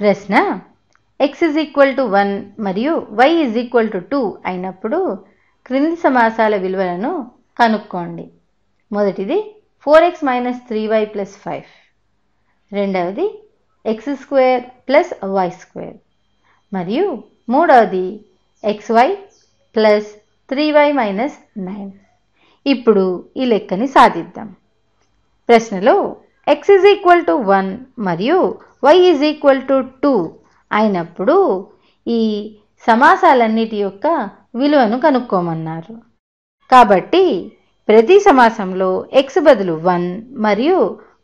ప్రశ్న x is equal to one మరియు y is equal to two అయినప్పుడు క్రింది సమాసాల విలువలను కనుక్కోండి. మొదటిది four x minus three y plus five రెండవది x square plus y square మరియు మూడవది x y plus three y minus nine ఇప్పుడు ఈ లెక్కని సాధిద్దాం. ప్రశ్నలో x is equal to one మరియు y is equal to two అయినప్పుడు ఈ సమాసాలన్నిటి యొక్క విలువను కనుక్కోమన్నారు. కాబట్టి ప్రతి సమాసంలో ఎక్స్ బదులు వన్ మరియు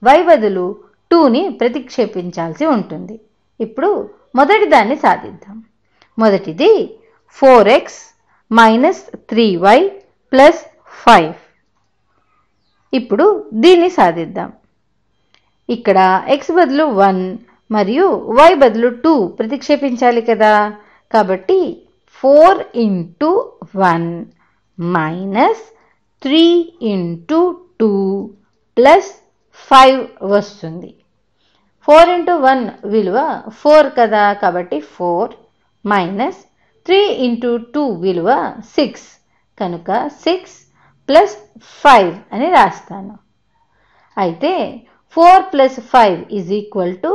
వై బదులు టూని ప్రతిక్షేపించాల్సి ఉంటుంది. ఇప్పుడు మొదటి దాన్ని సాధిద్దాం. మొదటిది four x minus three y plus five ఇప్పుడు దీన్ని సాధిద్దాం. ఇక్కడ ఎక్స్ బదులు వన్ మరియు వై బదులు టూ ప్రతిక్షేపించాలి కదా. కాబట్టి four into one minus three into two plus five వస్తుంది. ఫోర్ ఇంటూ వన్ విలువ ఫోర్ కదా. కాబట్టి four minus three into two విలువ సిక్స్ కనుక సిక్స్ ప్లస్ ఫైవ్ అని రాస్తాను. అయితే four plus five is equal to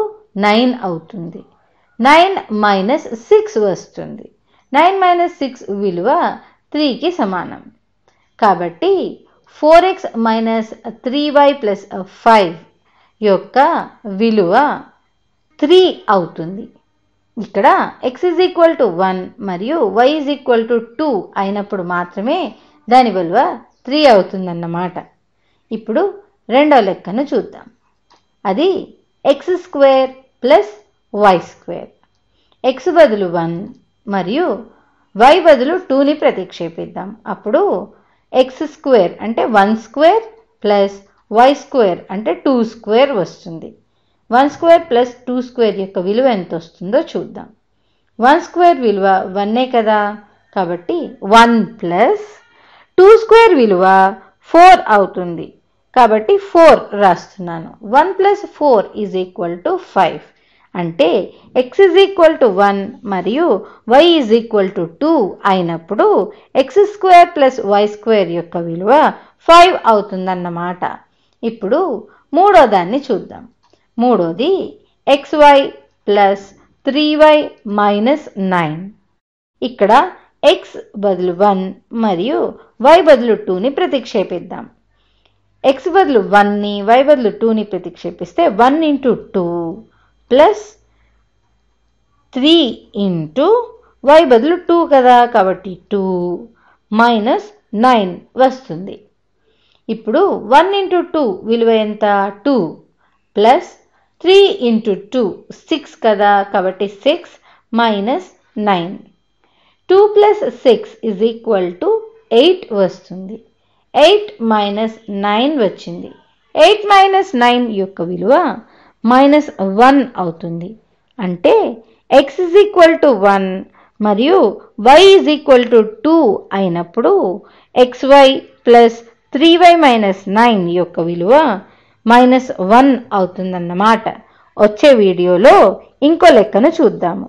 nine అవుతుంది. నైన్ మైనస్ సిక్స్ వస్తుంది. నైన్ మైనస్ సిక్స్ విలువ త్రీకి సమానం. కాబట్టి four x minus three y plus five యొక్క విలువ త్రీ అవుతుంది. ఇక్కడ x is equal to one మరియు y is equal to two అయినప్పుడు మాత్రమే దాని విలువ త్రీ అవుతుందన్నమాట. ఇప్పుడు రెండో లెక్కను చూద్దాం. అది x square plus y square. X బదులు వన్ మరియు వై బదులు టూని ప్రతిక్షేపిద్దాం. అప్పుడు ఎక్స్ స్క్వేర్ అంటే one square plus y square అంటే టూ స్క్వేర్ వస్తుంది. One square plus two square యొక్క విలువ ఎంత వస్తుందో చూద్దాం. వన్ స్క్వేర్ విలువ వన్నే కదా. కాబట్టి వన్ ప్లస్ టూ స్క్వేర్ విలువ ఫోర్ అవుతుంది. కాబట్టి ఫోర్ రాస్తున్నాను. One plus four is equal to five అంటే x is equal to one మరియు y is equal to two అయినప్పుడు x square plus y square యొక్క విలువ ఫైవ్ అవుతుందన్నమాట. ఇప్పుడు మూడో దాన్ని చూద్దాం. మూడోది x y plus three y minus nine ఇక్కడ ఎక్స్ బదులు వన్ మరియు వై బదులు టూని ప్రతిక్షేపిద్దాం. ఎక్స్ బదులు వన్ని వై బదులు టూని ప్రతిక్షేపిస్తే one into two plus three into y బదులు టూ కదా కాబట్టి టూ మైనస్ నైన్ వస్తుంది. ఇప్పుడు వన్ ఇంటూ టూ విలువ ఎంత? Two plus three into two six కదా కాబట్టి six minus nine two plus six is equal to eight వస్తుంది. ఎయిట్ మైనస్ నైన్ వచ్చింది. ఎయిట్ మైనస్ నైన్ యొక్క విలువ మైనస్ వన్ అవుతుంది. అంటే x is equal to one మరియు y is equal to two అయినప్పుడు x y plus three y minus nine యొక్క విలువ మైనస్ వన్ అవుతుందన్నమాట. వచ్చే వీడియోలో ఇంకో లెక్కను చూద్దాము.